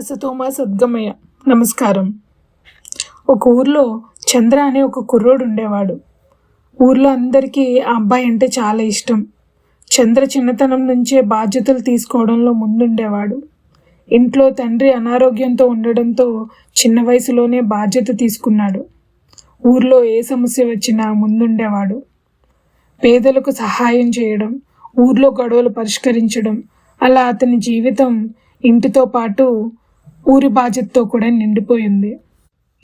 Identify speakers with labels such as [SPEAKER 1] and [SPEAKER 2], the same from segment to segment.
[SPEAKER 1] అసతోమ సద్గమయ్య నమస్కారం. ఒక ఊర్లో చంద్ర అనే ఒక కుర్రోడు ఉండేవాడు. ఊర్లో అందరికీ ఆ అబ్బాయి అంటే చాలా ఇష్టం. చంద్ర చిన్నతనం నుంచే బాధ్యతలు తీసుకోవడంలో ముందుండేవాడు. ఇంట్లో తండ్రి అనారోగ్యంతో ఉండడంతో చిన్న వయసులోనే బాధ్యత తీసుకున్నాడు. ఊర్లో ఏ సమస్య వచ్చినా ముందుండేవాడు. పేదలకు సహాయం చేయడం ఊర్లో గొడవలు పరిష్కరించడం అలా అతని జీవితం ఇంటితో పాటు ఊరి బాధ్యతతో కూడా నిండిపోయింది.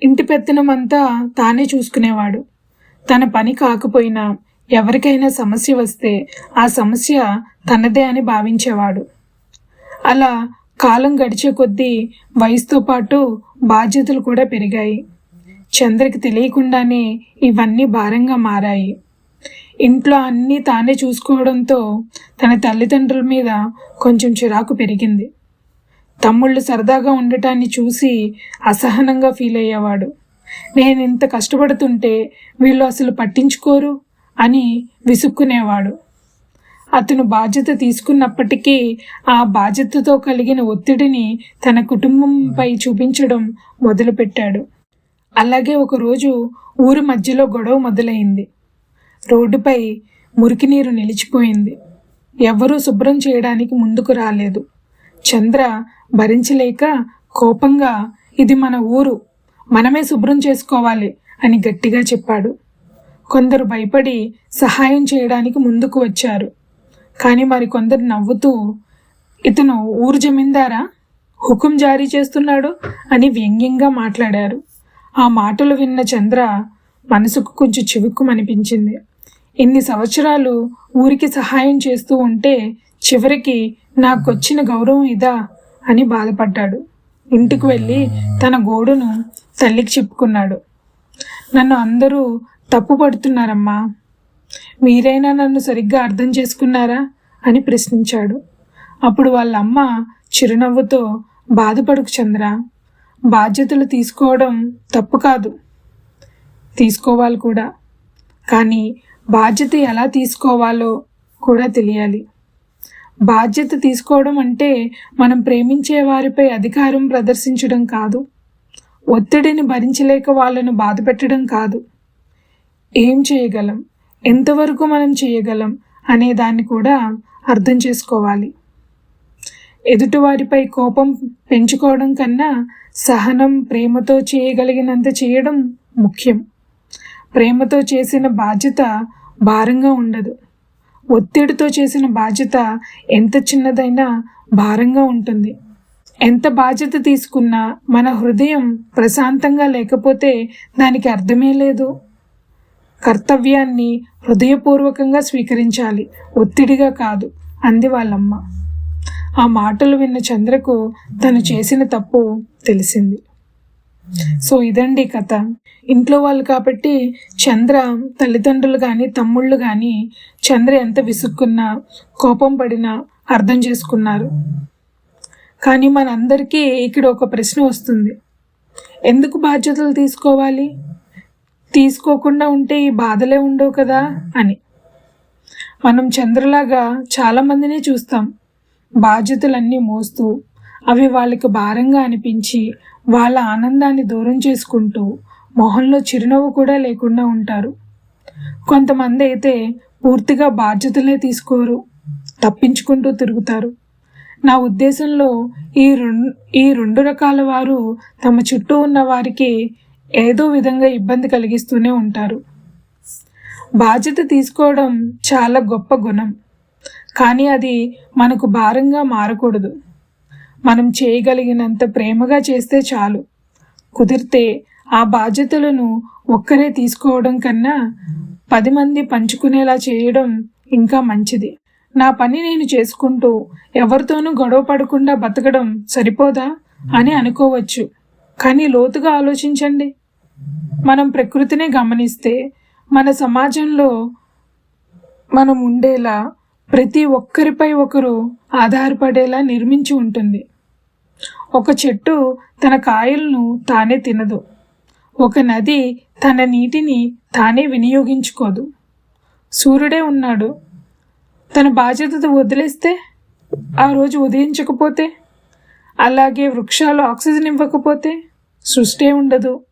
[SPEAKER 1] ఇంటి పెత్తనం అంతా తానే చూసుకునేవాడు. తన పని కాకపోయినా ఎవరికైనా సమస్య వస్తే ఆ సమస్య తనదే అని భావించేవాడు. అలా కాలం గడిచే కొద్దీ వయసుతో పాటు బాధ్యతలు కూడా పెరిగాయి. చంద్రకి తెలియకుండానే ఇవన్నీ భారంగా మారాయి. ఇంట్లో అన్నీ తానే చూసుకోవడంతో తన తల్లిదండ్రుల మీద కొంచెం చిరాకు పెరిగింది. తమ్ముళ్ళు సరదాగా ఉండటాన్ని చూసి అసహనంగా ఫీల్ అయ్యేవాడు. నేను ఇంత కష్టపడుతుంటే వీళ్ళు అసలు పట్టించుకోరు? అని విసుక్కునేవాడు. అతను బాధ్యత తీసుకున్నప్పటికీ ఆ బాధ్యతతో కలిగిన ఒత్తిడిని తన కుటుంబంపై చూపించడం మొదలుపెట్టాడు. అలాగే ఒకరోజు ఊరి మధ్యలో గొడవ మొదలైంది. రోడ్డుపై మురికి నీరు నిలిచిపోయింది. ఎవ్వరూ శుభ్రం చేయడానికి ముందుకు రాలేదు. చంద్ర భరించలేక కోపంగా ఇది మన ఊరు మనమే శుభ్రం చేసుకోవాలి అని గట్టిగా చెప్పాడు. కొందరు భయపడి సహాయం చేయడానికి ముందుకు వచ్చారు. కానీ మరి కొందరు నవ్వుతూ ఇతను ఊరు జమీందారా? హుకుం జారీ చేస్తున్నాడు అని వ్యంగ్యంగా మాట్లాడారు. ఆ మాటలు విన్న చంద్ర మనసుకు కొంచెం చివుక్కుమనిపించింది. ఇన్ని సంవత్సరాలు ఊరికి సహాయం చేస్తూ ఉంటే చివరికి నాకొచ్చిన గౌరవం ఇదా అని బాధపడ్డాడు. ఇంటికి వెళ్ళి తన గోడును తల్లికి చెప్పుకున్నాడు. నన్ను అందరూ తప్పు పడుతున్నారమ్మా. మీరైనా నన్ను సరిగ్గా అర్థం చేసుకున్నారా అని ప్రశ్నించాడు. అప్పుడు వాళ్ళ అమ్మ చిరునవ్వుతో బాధపడుకు చంద్ర. బాధ్యతలు తీసుకోవడం తప్పు కాదు. తీసుకోవాలి కూడా. కానీ బాధ్యత ఎలా తీసుకోవాలో కూడా తెలియాలి. బాధ్యత తీసుకోవడం అంటే మనం ప్రేమించే వారిపై అధికారం ప్రదర్శించడం కాదు. ఒత్తిడిని భరించలేక వాళ్ళను బాధ పెట్టడం కాదు. ఏం చేయగలం? ఎంతవరకు మనం చేయగలం? అనే దాన్ని కూడా అర్థం చేసుకోవాలి. ఎదుటివారిపై కోపం పెంచుకోవడం కన్నా సహనం ప్రేమతో చేయగలిగినంత చేయడం ముఖ్యం. ప్రేమతో చేసిన బాధ్యత భారంగా ఉండదు. ఒత్తిడితో చేసిన బాధ్యత ఎంత చిన్నదైనా భారంగా ఉంటుంది. ఎంత బాధ్యత తీసుకున్నా మన హృదయం ప్రశాంతంగా లేకపోతే దానికి అర్థమే లేదు. కర్తవ్యాన్ని హృదయపూర్వకంగా స్వీకరించాలి. ఒత్తిడిగా కాదు అంది వాళ్ళమ్మ. ఆ మాటలు విన్న చంద్రకు తను చేసిన తప్పు తెలిసింది. సో ఇదండి కథ. ఇంట్లో వాళ్ళు కాబట్టి చంద్ర తల్లిదండ్రులు కానీ తమ్ముళ్ళు కానీ చంద్ర ఎంత విసుక్కున్నా కోపం పడినా అర్థం చేసుకున్నారు. కానీ మనందరికీ ఇక్కడ ఒక ప్రశ్న వస్తుంది. ఎందుకు బాధ్యతలు తీసుకోవాలి? తీసుకోకుండా ఉంటే ఈ బాధలే ఉండవు కదా అని. మనం చంద్రలాగా చాలామందినే చూస్తాం. బాధ్యతలన్నీ మోస్తూ అవి వాళ్ళకి భారంగా అనిపించి వాళ్ళ ఆనందాన్ని దూరం చేసుకుంటూ మొహంలో చిరునవ్వు కూడా లేకుండా ఉంటారు. కొంతమంది అయితే పూర్తిగా బాధ్యతలే తీసుకోరు తప్పించుకుంటూ తిరుగుతారు. నా ఉద్దేశంలో ఈ రెండు ఈ రెండు రకాల వారు తమ చుట్టూ ఉన్న వారికి ఏదో విధంగా ఇబ్బంది కలిగిస్తూనే ఉంటారు. బాధ్యత తీసుకోవడం చాలా గొప్ప గుణం కానీ అది మనకు భారంగా మారకూడదు. మనం చేయగలిగినంత ప్రేమగా చేస్తే చాలు. కుదిరితే ఆ బాధ్యతలను ఒక్కరే తీసుకోవడం కన్నా పది మంది పంచుకునేలా చేయడం ఇంకా మంచిది. నా పని నేను చేసుకుంటూ ఎవరితోనూ గొడవ పడకుండా బతకడం సరిపోదా అని అనుకోవచ్చు. కానీ లోతుగా ఆలోచించండి. మనం ప్రకృతిని గమనిస్తే మన సమాజంలో మనం ఉండేలా ప్రతి ఒక్కరిపై ఒకరు ఆధారపడేలా నిర్మించి ఉంటుంది. ఒక చెట్టు తన కాయలను తానే తినదు. ఒక నది తన నీటిని తానే వినియోగించుకోదు. సూర్యుడే ఉన్నాడు. తన బాధ్యత వదిలేస్తే ఆ రోజు ఉదయించకపోతే అలాగే వృక్షాలు ఆక్సిజన్ ఇవ్వకపోతే సృష్టి ఉండదు.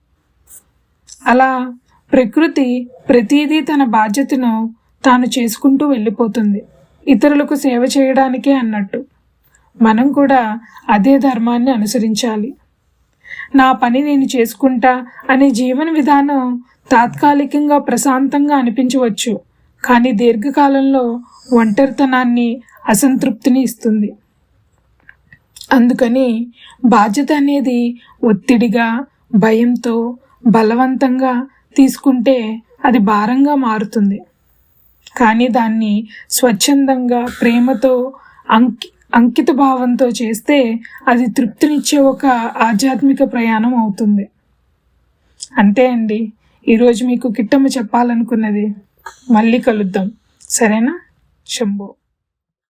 [SPEAKER 1] అలా ప్రకృతి ప్రతిదీ తన బాధ్యతను తాను చేసుకుంటూ వెళ్ళిపోతుంది. ఇతరులకు సేవ చేయడానికే అన్నట్టు. మనం కూడా అదే ధర్మాన్ని అనుసరించాలి. నా పని నేను చేసుకుంటా అనే జీవన విధానం తాత్కాలికంగా ప్రశాంతంగా అనిపించవచ్చు. కానీ దీర్ఘకాలంలో ఒంటరితనాన్ని అసంతృప్తిని ఇస్తుంది. అందుకని బాధ్యత అనేది ఒత్తిడిగా భయంతో బలవంతంగా తీసుకుంటే అది భారంగా మారుతుంది. కానీ దాన్ని స్వచ్ఛందంగా ప్రేమతో అంకి అంకిత భావంతో చేస్తే అది తృప్తినిచ్చే ఒక ఆధ్యాత్మిక ప్రయాణం అవుతుంది. అంతే అండి. ఈరోజు మీకు కిట్టమ్మ చెప్పాలనుకున్నది. మళ్ళీ కలుద్దాం. సరేనా? శంభో.